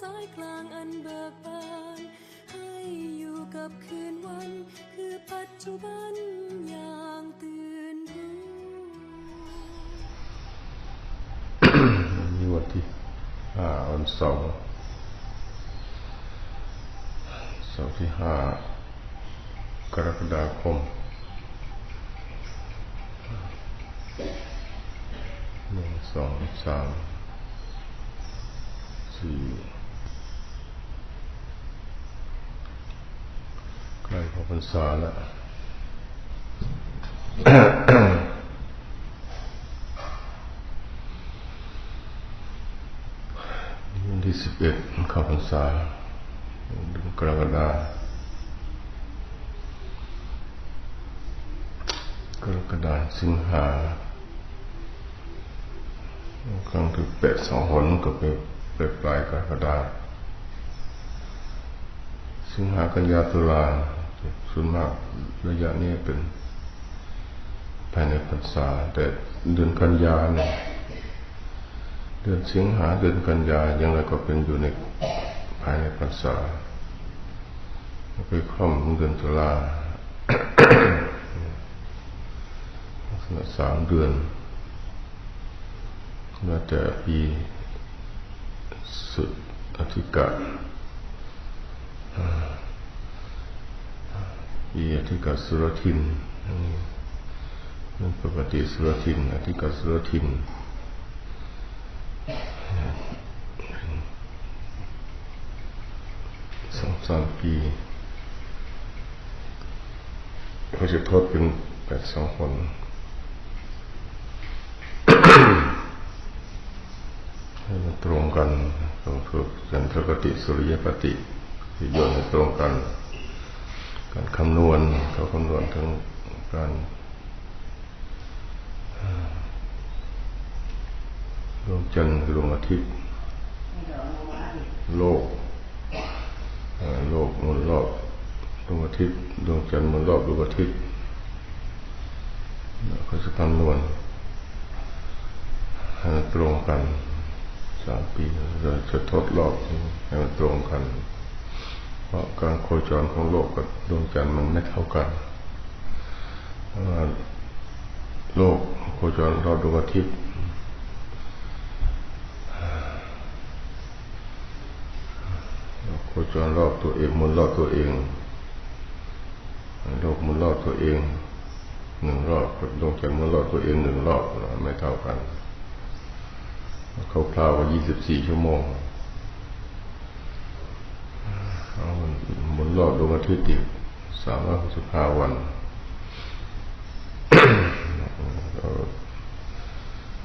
สายกลางอันเบิกบานให้อยู่กับคืนวัน คือปัจจุบันอย่างตื่นรู้นี่วันที่ห้าวันเสาร์เสาร์ที่ห้ากรกฎาคมหนึ่งสองสามสี่ใกล้เข้า พรรษาแล้ววันที่สิบเอ็ดเข้าพรรษาเดือนกรกฎากรกฎาสิงหาครั้งที่แปดสองหนก็ไปไปปลายกรกฎาสิงหากันยาตุลา ส่วนมากระยะนี้เป็นภายในพรรษา แต่เดือนกันยาเนี่ยเดือนสิงหาเดือนกันยายังไงก็เป็นอยู่ในภายในพรรษาไปคล่อมเดือนตุลาลักษณะสามเดือนน่าจะปีสุดอธิกะ ปีอธิกะสุรทินอันนี้เป็นปกติสุรทินอธิกะสุรทินสองสามปีเขาจะทดเป็นแปดสองคนให้มันตรงกันต้องฝึกจันทรกติสุริยปฏิที่โยนให้ตรงกัน การคำนวณเขาคำนวณทั้งการดวงจันทร์ดวงอาทิตย์ โลกโลกมุนรอบดวงอาทิตย์ดวงจันทร์มุนรอบดวงอาทิตย์เขาจะคำนวณให้มันตรงกันสามปีเราจะทดรอบให้มันตรงกัน ราะการโคจรของโลกกับดวงจันทร์มันไม่เท่ากันโลกโคจรรอบดวงอาทิตย์โคจรรอบตัวเองหมุนรอบตัวเอง โลกหมุนรอบตัวเองหนึ่งรอบดวงจันทร์หมุนรอบตัวเองหนึ่งรอบไม่เท่ากันเขาพลาวว่ายี่สิบสี่ชั่วโมงเอามันหมุน รอบดวงอาทิตย์อีกสามร้อยหกสิบห้าวันเอา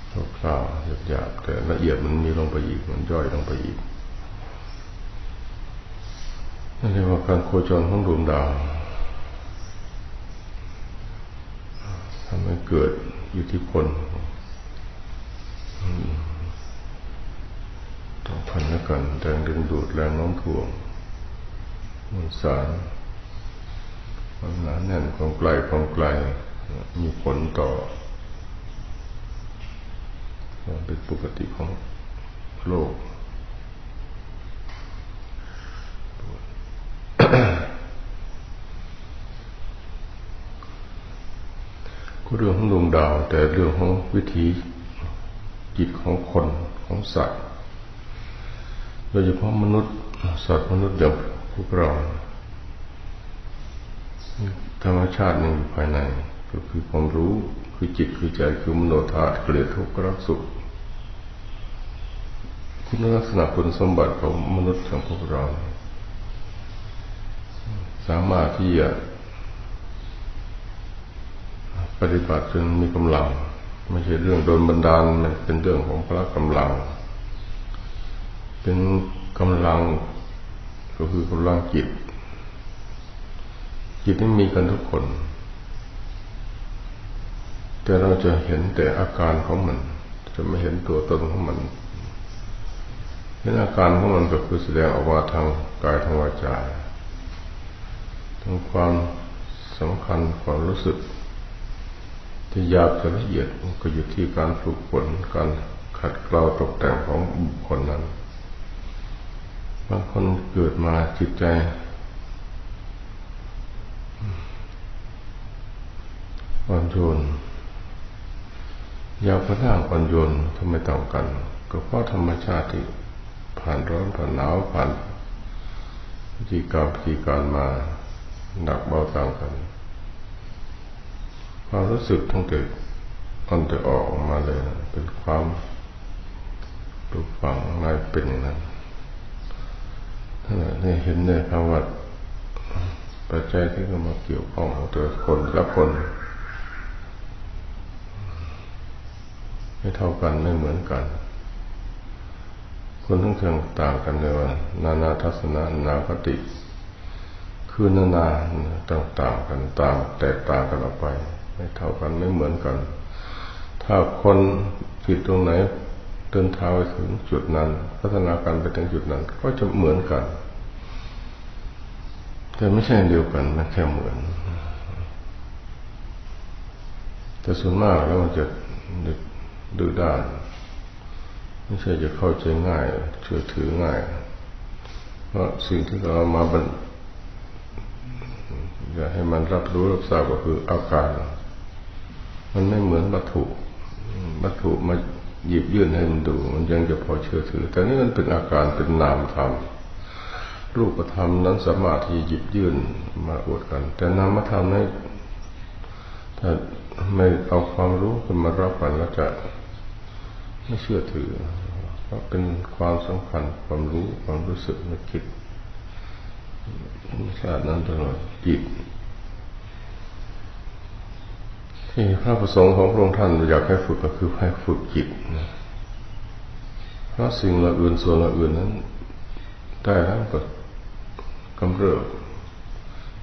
เขาพลาวหยาบๆแต่ละเอียดมันมีลงไปอีก มันย่อยลงไปอีกนั่นเรียกว่าการโคจรของดวงดาวทำให้เกิดอิทธิพลต่อพันและกันแรงดึงดูดแรงโน้มถ่วง มวลสารความหนาแน่นความไกลความไกล มีผลต่อความเป็นปกติของโลกก็เรื่องของดวงดาว แต่เรื่องของวิถีจิตของคนของสัตว์โดยเฉพาะมนุษย์สัตว์มนุษย์อย่าง วกเราธรรมชาติหนึ่งอยู่ภายใน ก็คือความรู้คือจิตคือใจคือมโนธาตุเกลียดทุกข์รักสุขคุณลักษณะคุณสมบัติของมนุษย์ของพวกเรา สามารถที่จะปฏิบัติจนมีกำลัง ไม่ใช่เรื่องโดนบันดาลเป็นเรื่องของพระกำลัง เป็นกำลัง ก็คือกำลังจิต จิตนี่มีกันทุกคน แต่เราจะเห็นแต่อาการของมัน จะไม่เห็นตัวตนของมันเห็นอาการของมันก็คือแสดงออกมาทางกายทางวาจาทางความสำคัญความรู้สึก ที่ยาบจะละเอียดก็อยู่ที่การฝึกฝนการขัดเกลาตกแต่งของบุคคลนั้น บางคนเกิดมาจิตใจ อ่อนโยนยาวกระด้างอ่อนโยนทำไมต่างกัน ก็เพราะธรรมชาติที่ผ่านร้อนผ่านหนาวผ่านวิธีการวิธีการมาหนักเบาต่างกันความรู้สึกทั้งเกิดมันจะออกมาเลยเป็นความปลุกฝังในเป็นอย่างนั้น นี่เห็นเนี่ยคำว่าปัจจัยที่เข้ามาเกี่ยวข้องของตัวคนละคนไม่เท่ากันไม่เหมือนกัน คนทั้งเชิงต่างกันเลยว่า นานาทัศนะนาคติ คือนานาต่างๆกันต่างแตกต่างกันออกไป ไม่เท่ากันไม่เหมือนกัน ถ้าคนผิดตรงไหน เดินทางไปถึงจุดนั้น พัฒนาการไปถึงจุดนั้น ก็จะเหมือนกัน แต่ไม่ใช่เดียวกันมันแค่เหมือน แต่ส่วนมากแล้วมันจะดื้อด้าน ไม่ใช่จะเข้าใจง่าย เชื่อถือง่าย เพราะสิ่งที่เรามาบรรอยากให้มันรับรู้รับทราบก็คืออาการ มันไม่เหมือนวัตถุ วัตถุมา หยิบยื่นให้มันดู มันยังจะพอเชื่อถือ แต่นี่มันเป็นอาการเป็นนามธรรมรูปธรรมนั้นสามารถที่หยิบยื่นมาอวดกัน แต่นามธรรมนั้นถ้าไม่เอาความรู้ขึ้นมารับกันก็จะไม่เชื่อถือเพราะเป็นความสำคัญความรู้ความรู้สึกนึกคิดชาตินั้นตลอดจิต ที่พระประสงค์ของพระองค์ท่านอยากให้ฝึกก็คือให้ฝึกจิตนะเพราะสิ่งละอื่นส่วนละอื่นนั้นได้แล้วก็กำเริบ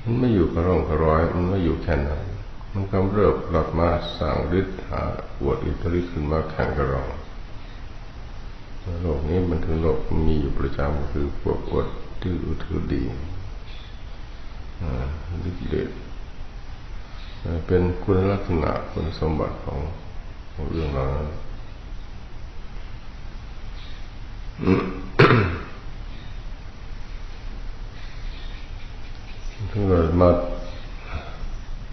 มันไม่อยู่กระร่องกระร้อย มันไม่อยู่แค่นั้นมันกำเริบหลักมาสร้างฤทธิ์หาอวดอิทธิฤทธิ์ขึ้นมาแข่งกับเราโลกนี้มันคือโลกมีอยู่ประจำคือพวกอวดที่อถือดีอ่าฤทธิ์เดช เป็นคุณลักษณะคุณสมบัติของของเรื่องเรานั้นถ้าเกิดมา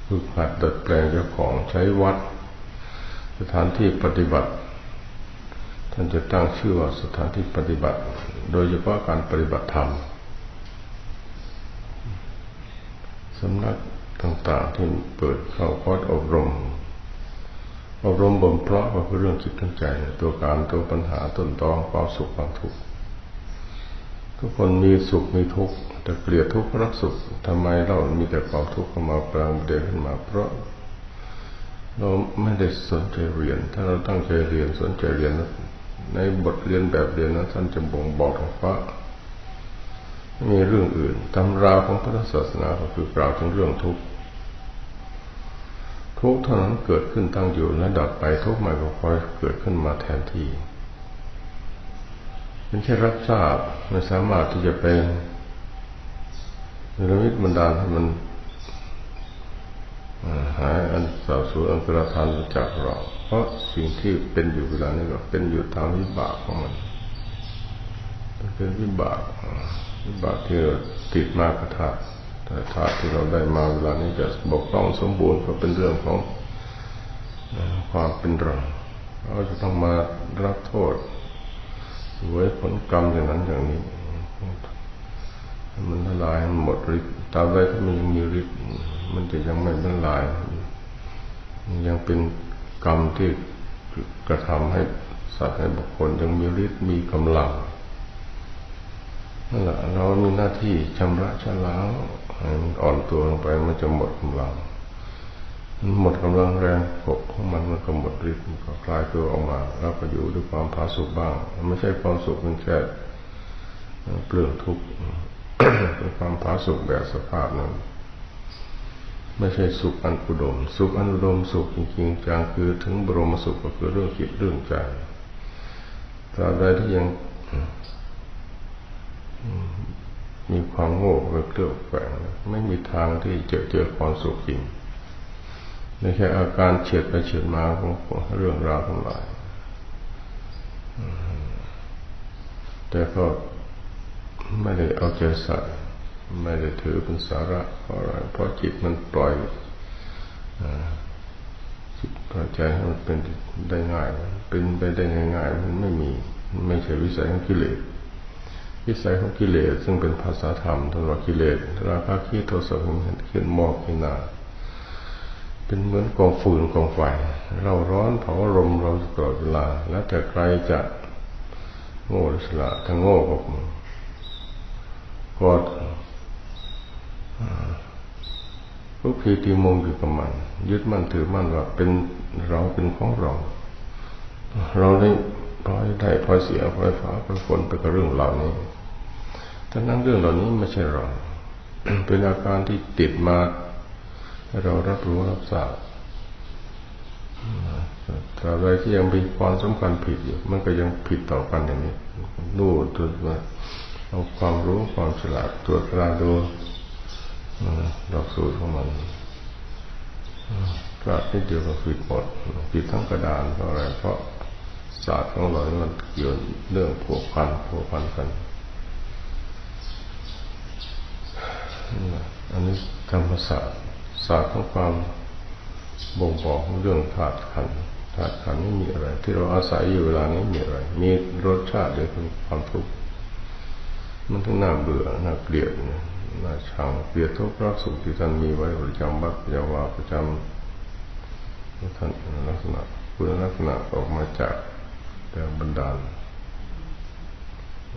ฝึกหัดดัดแปลงเจ้าของใช้วัด สถานที่ปฏิบัติ ท่านจะตั้งชื่อว่าสถานที่ปฏิบัติ โดยเฉพาะการปฏิบัติธรรมสำนัก ต่างๆที่เปิดเข้าคอร์สอบรม อบรมบ่มเพาะก็คือเรื่องจิตทั้งใจ ตัวการตัวปัญหาต้นตอความสุขความทุกข์ทุกคนมีสุขมีทุกข์แต่เกลียดทุกข์รักสุขทำไมเรามีแต่ความทุกข์เข้ามาปรางเดขึ้นมาเพราะเราไม่ได้สนใจเรียน ถ้าเราตั้งใจเรียนสนใจเรียน ในบทเรียนแบบเรียนนั้นท่านจะบ่งบอกถึงว่ามีเรื่องอื่นตำราของพุทธศาสนาก็คือกล่าวถึงเรื่องทุกข์ ทุกเท่านั้นเกิดขึ้นตั้งอยู่และดับไปทุกใหม่ก็คอยเกิดขึ้นมาแทนที่เป็นแค่รับทราบไม่สามารถที่จะเป็นนิรมิตบันดาลให้มันหายอันสาวสูอันตรธานจากเรา เพราะสิ่งที่เป็นอยู่เวลานี้ก็เป็นอยู่ตามวิบากของมันเป็นวิบากวิบากที่ติดมากระทา แต่ธาตุที่เราได้มาเวลานี้จะบกพร่องสมบูรณ์ก็เป็นเรื่องของความเป็นเราเราจะต้องมารับโทษไว้ผลกรรมอย่างนั้นอย่างนี้ มันละลายมันหมดฤทธิ์ตาบใดที่มันยังมีฤทธิ์มันจะยังไม่ละลาย ยังเป็นกรรมที่กระทำให้สัตว์ให้บุคคลยังมีฤทธิ์มีกำลัง นั่นแหละเรามีหน้าที่ชำระชะล้างมันอ่อนตัวลงไปมันจะหมดกำลังหมดกำลังแรงกของมันมันก็หมดฤทธิ์มันก็คลายตัวออกมา แล้วก็อยู่ด้วยความผาสุกบ้าง ไม่ใช่ความสุขมันแค่เปลืองทุกข์เป็นความผาสุกแบบสภาพนั้นไม่ใช่สุขอันอุดม สุขอันอุดมสุขจริงๆจังคือถึงบรมสุขก็คือเรื่องจิตเรื่องใจตราบใดที่ยัง มีความโง่เกลือแฝงไม่มีทางที่จะเจอความสุขจริงในแค่อาการเฉียดไปเฉียดมาของเรื่องราวทั้งหลายแต่ก็ไม่ได้เอาใจใส่ไม่ได้ถือเป็นสาระเพราะอะไรเพราะจิตมันปล่อยจิตปล่อยใจให้มันเป็นได้ง่าย เป็นไปได้ง่ายๆมันไม่มี ไม่ใช่วิสัยของกิเลส วิสัยของกิเลสซึ่งเป็นภาษาธรรมตลอดกิเลสราคะขี้โทสะขึ้นมอกขึ้นนาเป็นเหมือนกองฟืนกองไฟเราร้อนเผาลมเราตลอดเวลา แล้วแต่ใครจะโง่หรือสละถ้าโง่ก็ก็ทุกพีตีมงอยู่กับมัน ยึดมั่นถือมั่นว่าเป็นเราเป็นของเรา เราได้พลอยได้พลอยเสียพลอยฟ้าพลอยฝนไปกับเรื่องเหล่านี้ ทั้งนั้นเรื่องเหล่านี้ไม่ใช่เรา เป็นอาการที่ติดมาเรารับรู้รับทราบแต่อะไรที่ยังมีความสำคัญผิดอยู่ มันก็ยังผิดต่อกันอย่างนี้ดูตัวมาเอาความรู้ความฉลาดตัวกระดูดอกสูตรของมันกระที่เดียวก็ผิดหมดผิดทั้งกระดานเพราะอะไรเพราะศาสตร์ของเรามันเกี่ยวเรื่องผูกพันผูกพันกัน อันนี้ธรรมศาสตร์ศาสตร์ของความบ่งบอกเรื่องธาตุขันธาตุขันไม่มีอะไร ที่เราอาศัยอยู่เวลานี้มีอะไร มีรสชาติเดียวเป็นความทุกข์มันทั้งน่าเบื่อน่าเกลียดน่าชังเกลียดทุกข์รักสุขที่ท่านมีไว้ประจำบัตประจำวาประจำท่านลักษณะคุณลักษณะออกมาจากแรงบันดาล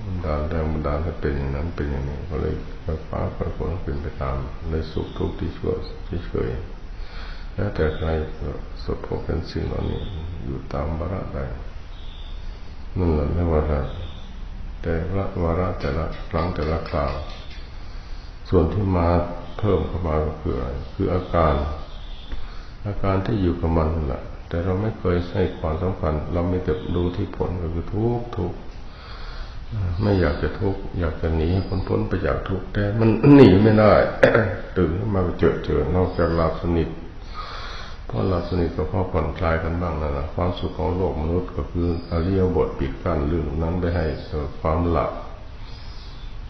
บันดาลแรงบันดาลให้เป็นอย่างนั้นเป็นอย่างนี้ก็เลยไฟฟ้าไฟฝนเป็นไปตามเลยสุขทุกข์ที่ชั่วที่เฉยแล้วแต่ใครสบพบเป็นสิ่งเหล่านี้อยู่ตามวาระใดนั่นแหละไม่ว่าแต่ละวาระแต่ละครั้งแต่ละคราว ส่วนที่มาเพิ่มเข้ามาก็คืออะไรคืออาการ อาการที่อยู่กับมันนั่นแหละแต่เราไม่เคยให้ความสำคัญ เราไม่แต่ดูที่ผลก็คือทุกทุก ไม่อยากจะทุกข์อยากจะหนีพ้นพ้นไปจากทุกข์แต่มันหนีไม่ได้ตื่นมาเจอเจอนอกจากหลับสนิทเพราะหลับสนิทก็พอผ่อนคลายกันบ้างนะนะความสุขของโลกมนุษย์ก็คืออริยบทปิดกั้นเรื่องนั้นไปให้ความหลับ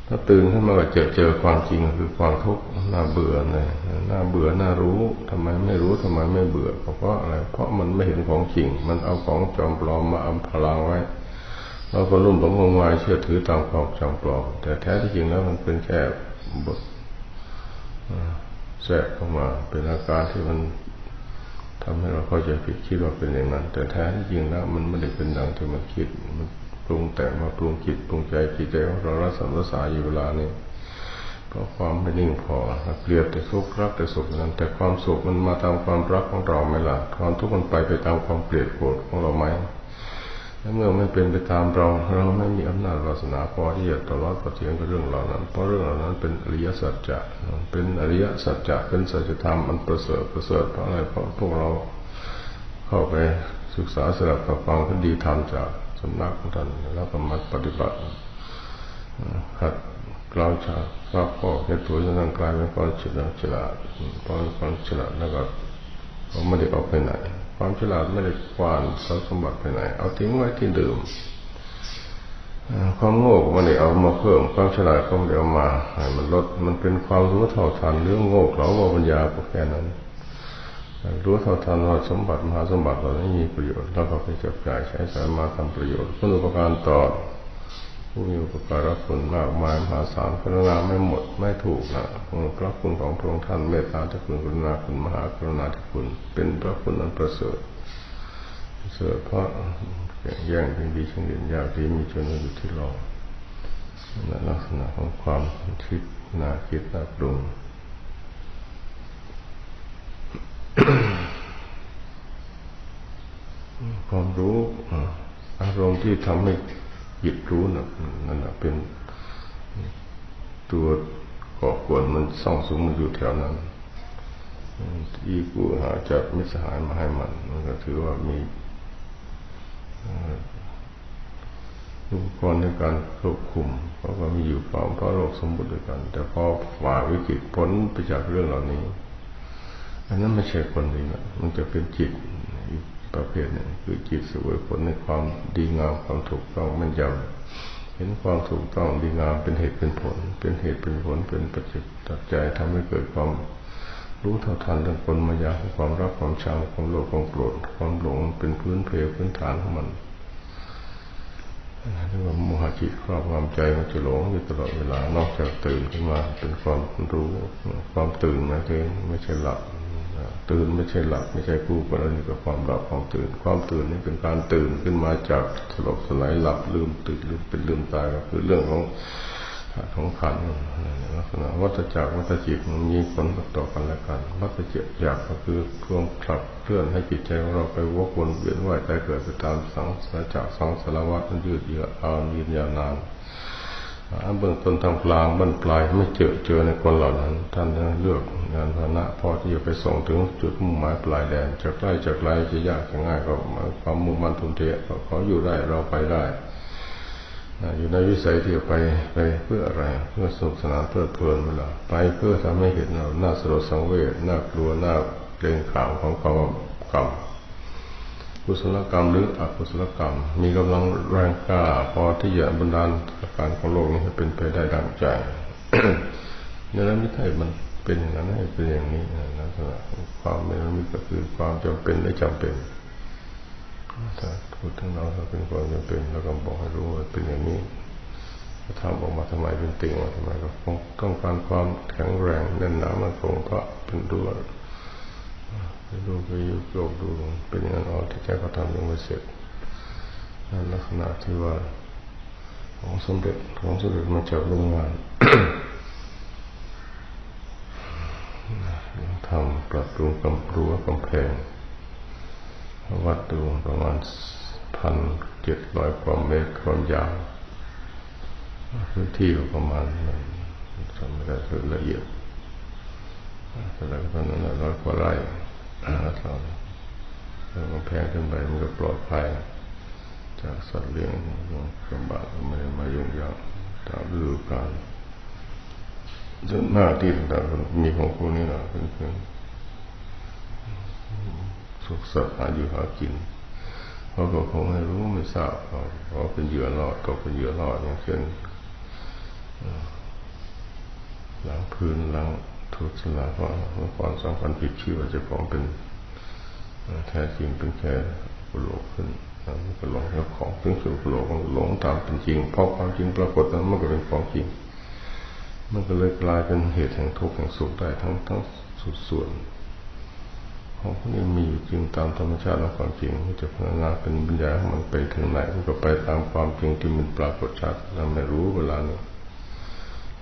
ถ้าตื่นขึ้นมาก็เจอเจอความจริงคือความทุกข์น่าเบื่อเลยน่าเบื่อน่ารู้ทำไมไม่รู้ทำไมไม่เบื่อเพราะอะไรเพราะมันไม่เห็นของจริง มันเอาของจอมปลอมมาอำพรางไว้ เราก็รุ่มหลงงมงายเชื่อถือตามความจอมปลอมแต่แท้ที่จริงแล้วมันเป็นแค่บทแทรกเข้ามา เป็นอาการที่มันทำให้เราเข้าใจผิดคิดว่าเป็นอย่างนั้น แต่แท้ที่จริงแล้ว มันไม่ได้เป็นดังที่มันคิด มันปรุงแต่งมาปรุงจิตปรุงใจจิตใจของเรารักสัมสาอยู่เวลานี้เพราะความไม่นิ่งพอเกลียดแต่สุกขรักแต่สุขนั้น แต่ความสุขมันมาตามความรักของเราไหมล่ะความทุกข์มันไปไปตามความเกลียดโกรธของเราไหม และเมื่อไม่เป็นไปตามเรา เราไม่มีอำนาจวาสนาพอที่จะตลอรอดปเทียงกับเรื่องเหล่านั้น เพราะเรื่องเหล่านั้นเป็นอริยสัจจะเป็นอริยสัจจะเป็นสัจธรรมมันประเสริฐประเสริฐเพราะอะไรเพราะพวกเราเข้าไปศึกษาสลับกับฟังคดีธรรมจากสำนักของท่านแล้วก็มาปฏิบัติขัดกล่าวชาข้าพ่อแค่ตัวจะนั่งกลายเป็นคนฉลาดฉลาดพอเป็นคนฉลาดแล้วก็เขาไม่ได้ออกไปไหน ความฉลาดไม่ได้ควานทรัพย์สมบัติไปไหน เอาทิ้งไว้ที่เดิมความโง่มันได้เอามาเพิ่มความฉลาดก็ไม่ได้เอามาให้มันลดมันเป็นความรู้เท่าทันเรื่องโง่เราว่าปัญญาก็แค่นั้นรู้เท่าทันว่าสมบัติมหาสมบัติเราไม่มีประโยชน์แล้วก็ไปจับจ่ายใช้สายมาทำประโยชน์คุณอุปการต่อ ผู้มีอุปการะคุณมากมายมหาศาลกรุณาไม่หมดไม่ถูกนะพระคุณของพระองค์ท่านเมตตาที่คุณกรุณาคุณมหากรุณาที่คุณ เป็นพระคุณอันประเสริฐเสริฐเพราะแย่งเป็นดีเช่นเด่นยากดีมีชนอยู่ที่เราลักษณะของความคิดนาคิดนาปรุงความรู้อารมณ์ที่ทำให้ จิตรู้นั่นนั่นเป็นตัวก่อกวนมันส่องสูงมันอยู่แถวนั้นอีกูหาจัดมิสหายมาให้มัน มันก็ถือว่ามีอุปกรณ์ในการควบคุมเพราะว่ามีอยู่พร้อมเพราะโลกสมบูรณ์ด้วยกัน แต่พอฝ่าวิกฤตพ้นไปจากเรื่องเหล่านี้ อันนั้นไม่ใช่คนนี้นะมันจะเป็นจิต ประเภทหนึ่งคือจิตสวยผลในความดีงามความถูกต้องมันยำเห็นความถูกต้องดีงามเป็นเหตุเป็นผล เป็นเหตุเป็นผลเป็นปัจจัยใจทำให้เกิดความรู้เท่าทันเรื่องคนมายาของความรักความชังความโลภความโกรธความหลงเป็นพื้นเพพื้นฐานของมันเรียกว่าโมหะจิตครอบงำใจมันจะหลงอยู่ตลอดเวลานอกจากตื่นขึ้นมาเป็นความรู้ความตื่นนะคือไม่ใช่หลับ ตื่นไม่ใช่หลับไม่ใช่คู่กรณีกับความหลับความตื่น ความตื่นนี่เป็นการตื่นขึ้นมาจากสลบสลายหลับลืมตื่นลืมเป็นลืมตายก็คือเรื่องของของขันลักษณะวัฏจักรวัฏจิตมันมีผลต่อกันและกันวัฏจักรอยากก็คือทวงขับเคลื่อนให้จิตใจของเราไปวกวนเวียนว่ายใจเกิดไปตามสังสารจักรสังสารวัฏมันยืดเยื้ออานยืนยาวนาน เบื้องต้นทางกลางบั้นปลายไม่เจอเจอในคนเหล่านั้น ท่านเลือกงานพานะพอที่จะไปส่งถึงจุดมุ่งหมายปลายแดนจะใกล้จะไกลจะยากจะง่ายก็ความมุ่งมั่นทุนเทเขาอยู่ได้เราไปได้อยู่ในวิสัยที่จะไปไปเพื่ออะไร เพื่อสนุกสนานเพื่อเพลินเวลาไปเพื่อทำให้เห็นเราหน้าสลดสังเวชน่ากลัวน่าเกรงขามของความกรรม กุศลกรรมหรืออกุศลกรรม มีกำลังแรงกล้าพอที่จะบันดาลการของโลกนี้ให้เป็นไปได้ดังใจในนั้นไม่ใช่มันเป็นอย่างนั้นให้เป็นอย่างนี้นะความไม่รู้ก็คือความจำเป็นและจำเป็นถ้าพูดถึงเราถ้าเป็นความจำเป็นแล้วก็บอกให้รู้ว่าเป็นอย่างนี้ทำออกมาทำไมเป็นติ่งมาทำไมก็ต้องการความแข็งแรงแน่นหนามันคงก็เป็นตัว ดูไปยุโยกดูเป็นอย่างนั้นอ๋อที่แกเขาทำยังไม่เสร็จนั่นลักษณะที่ว่าของสมเด็จของสมเด็จมาจากโรงงานทำปรับปรุงกำปรั้วกำแพงวัดดูประมาณพันเจ็ดร้อยกว่าเมตรความยาวพื้นที่ประมาณทำไม่ได้สุดละเอียดแต่ละตอนนั้นร้อยกว่าไร่ เราแล้วก็แพงขึ้นไปมันก็ปลอดภัย จากสัตว์เลี้ยงลำบากไม่มายุ่งยากตามฤดูกาลจนหน้าที่ต่างๆมีของพวกนี้นะเพื่อนสุขสัตว์หาอยู่หากินเขาก็คงไม่รู้ไม่ทราบเพราะเป็นเหยื่อรอดตกเป็นเหยื่อรอดอย่างเช่นหลังพื้นหลัง ทุสลาเพราะความสำคัญผิดชื่อว่าจะของเป็นแท้จริงเป็นแค่กุโลกขึ้นมันก็หลงเจ้าของถึงสุดกุโลกมันหลงตามเป็นจริงเพราะความจริงปรากฏนั้นมันก็เป็นของจริง มันก็เลยกลายเป็นเหตุแห่งทุกข์แห่งสุขได้ทั้งทั้งสุดส่วนของพวกนี้มีอยู่จริงตามธรรมชาติของความจริงมันจะพัฒนาเป็นปัญญาของมันไปถึงไหนมันก็ไปตามความจริงที่มันปรากฏชัดเราไม่รู้เวลานี้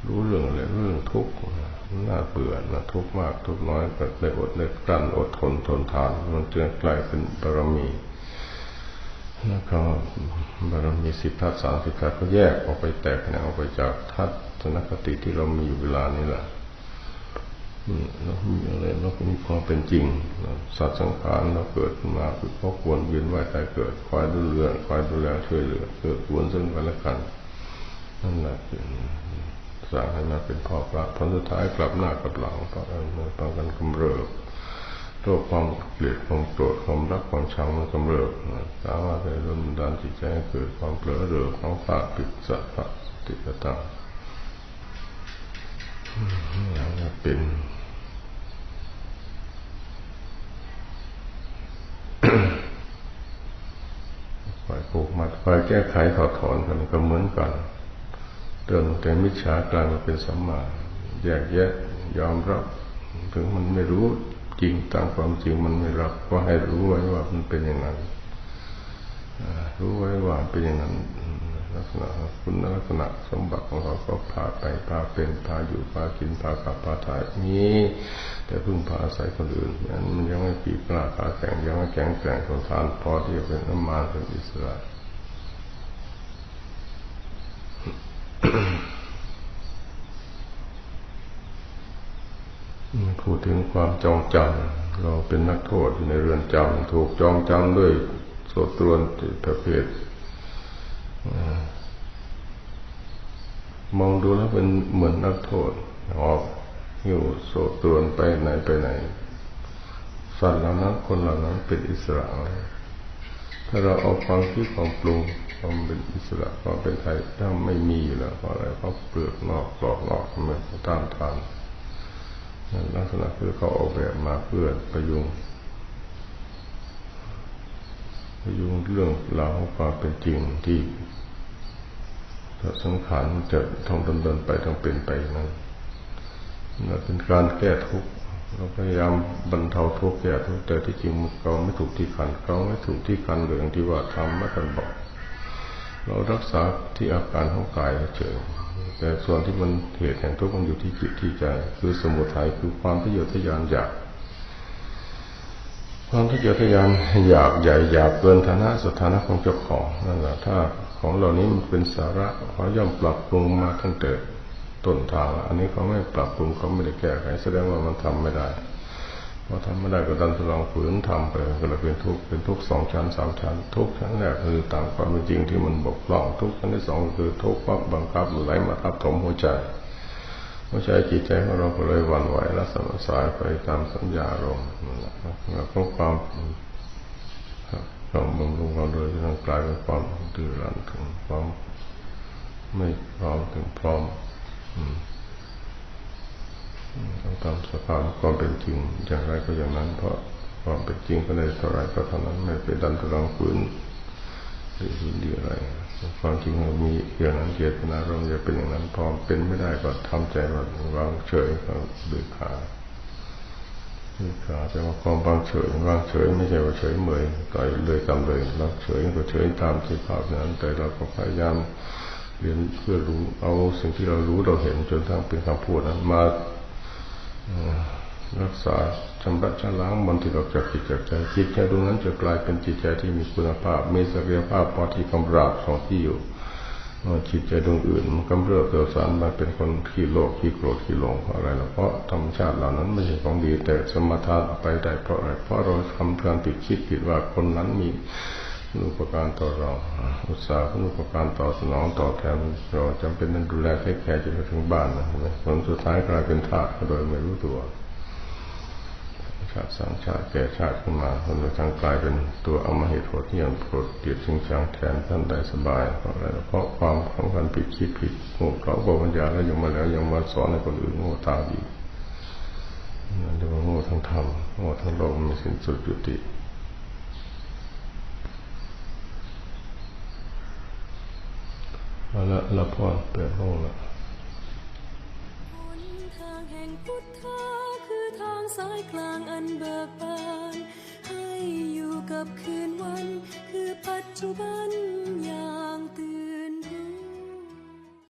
รู้เรื่องอะไรเรื่องทุกข์น่าเบื่อนะทุกข์มากทุกข์น้อยก็ได้อดได้กลั้นอดทนทนทาน มันจึงกลายเป็นบารมีแล้วก็บารมีสิบทัศสามสิบทัศก็แยกออกไปแตกแนงออกไปจากทัศนคติที่เรามีอยู่เวลานี้แหละเรามีอะไรเราก็มีความเป็นจริงสัตว์สังขารเราเกิดมาคือพกวนเวียนว่ายตายเกิดคอยดูแลคอยดูแลช่วยเหลือเกิดวนซึ่งกันและกันนั่นแหละ สร้างให้มาเป็นพ่อพระผลสุดท้ายกลับหน้ากลับหลังต่อต่อกันกำเริบโรคความเกลียดความโกรธความรักความชังมันกำเริบสามารถไปรุนดันจิตใจให้เกิดความเผลอเรือของฝากปิดสัพพะติกตังนี่เป็นฝ่ายผูกมัดฝ่ายแก้ไขถอดถอนกันก็เหมือนกัน เดินแต่มิจฉากลายมาเป็นสัมมาแยกแยะยอมรับถึงมันไม่รู้จริงตามความจริงมันไม่รับก็ให้รู้ไว้ว่ามันเป็นอย่างนั้นรู้ไว้ว่าเป็นอย่างนั้นลักษณะคุณลักษณะสมบัติของเขาก็พาไปพาเป็นพาอยู่พากินพาขับพาถ่ายนี้แต่พึ่งพาอาศัยคนอื่นนั้นมันยังไม่ปีกล้าขาแข็งยังไม่แข็งแกร่งทนทานพอที่จะเป็นน้ำมันเป็นอิสระ พูดถึงความจองจำเราเป็นนักโทษอยู่ในเรือนจำถูกจองจำด้วยโสตรวนประเภทมองดูแล้วเป็นเหมือนนักโทษออกอยู่โสตรวนไปไหนไปไหน สัตว์เหล่านั้นคนเหล่านั้นเป็นอิสระถ้าเราเอาความคิดความปรุงความเป็นอิสระความเป็นไทยถ้าไม่มีอยู่แล้วเพราะอะไรเพราะเปลือกนอกกรอบนอกมันต้านทานนั่น ลักษณะคือเขาออกแบบมาเพื่อประยุงประยุงเรื่องราวความเป็นจริงที่สังขารมันจะท่องดำเนินไปต้องเป็นไปอย่างนั้นนั่นเป็นการแก้ทุกข์เราพยายามบรรเทาทุกข์แก้ทุกข์แต่ที่จริงมันเราไม่ถูกที่คันเราไม่ถูกที่คันเลยอย่างที่ว่าทำมากันบอก เรารักษาที่อาการของกายเฉย แต่ส่วนที่มันเหตุแห่งทุกข์มันอยู่ที่จิตที่ใจ คือสมุทัยคือความทะเยอทะยานอยาก ความทะเยอทะยานอยากใหญ่อยากเกินฐานะสถานะของเจ้าของนั่นแหละถ้าของเหล่านี้มันเป็นสาระเขาย่อมปรับปรุงมาตั้งแต่ต้นทาง อันนี้เขาไม่ปรับปรุงเขาไม่ได้แก้ไขแสดงว่ามันทำไม่ได้ ทำไม่ได้ก็ดันทดลองฝืนทำไปก็เลยเป็นทุกข์เป็นทุกข์สองชั้นสามชั้น ทุกข์ชั้นแรกคือตามความเป็นจริงที่มันบกพร่องทุกข์ชั้นที่สองคือทุกข์เพราะบังคับไหลมาทับถมหัวใจหัวใจจิตใจของเราก็เลยวันไหวและสนสายไปตามสัญญาอารมแล้วก็ความความบำรุงเราโดยที่ต้องกลายเป็นความดื้อรั้นถึงความไม่พร้อมถึงพร้อม อืม ต้องตามสภาพความเป็นจริง อย่างไรก็อย่างนั้น เพราะความเป็นจริงก็ได้เท่าไรก็เท่านั้นไม่ไปดันทุรังฝืนหรือฝืนดีอะไรความจริงมันมีอย่างนั้นเจตนาเราจะเป็นอย่างนั้นพอเป็นไม่ได้ก็ทำใจว่าวางเฉยก็ดือขาดือขาแต่ว่าความวางเฉยวางเฉยไม่ใช่ว่าเฉยเมยต่อยเลยตามเลยเราเฉยก็เฉยตามสภาพนั้น แต่เราก็พยายามเรียนเพื่อรู้เอาสิ่งที่เรารู้เราเห็นจนทั้งเป็นคำพูดนั้นมา รักษาชำระชะล้างมันที่ออกจากจิตจากใจจิตใจตรงนั้นจะกลายเป็นจิตใจที่มีคุณภาพ มีศักยภาพพอที่กำราบของที่อยู่จิตใจดวงอื่นมันกำเริบเกิดสารมาเป็นคนขี้โลภขี้โกรธขี้หลงอะไรล่ะเพราะธรรมชาติเหล่านั้นไม่ใช่ของดีแต่สมถะไปได้เพราะอะไรเพราะเราทำการผิดคิดผิดว่าคนนั้นมี คุณอุปการต่อเรา อุตสาห์คุณอุปการต่อสนองต่อแทนเราจำเป็นต้องดูแลเทคแคร์จนไปถึงบ้านนะผลสุดท้ายกลายเป็นทาสโดยไม่รู้ตัวชาติสร้างชาติแก่ชาติขึ้นมาคนเราทางกลายเป็นตัวอมหิตโหดเหี้ยมโกรธเกลียดชิงชังแทนท่านได้สบายเพราะอะไรเพราะความสำคัญผิดคิดผิดโง่เขลาบปัญญาแล้วยังมาแล้วยังมาสอนให้คนอื่นโง่ตามอีกนั่นเรียกว่าโง่ทั้งธรรมโง่ทั้งโลกมีสิ้นสุดยุติ เอาละละพรเปิดห้องละทางแห่งพุทธะคือทางสายกลางอันเบิกบาน ให้อยู่กับคืนวัน คือปัจจุบันอย่า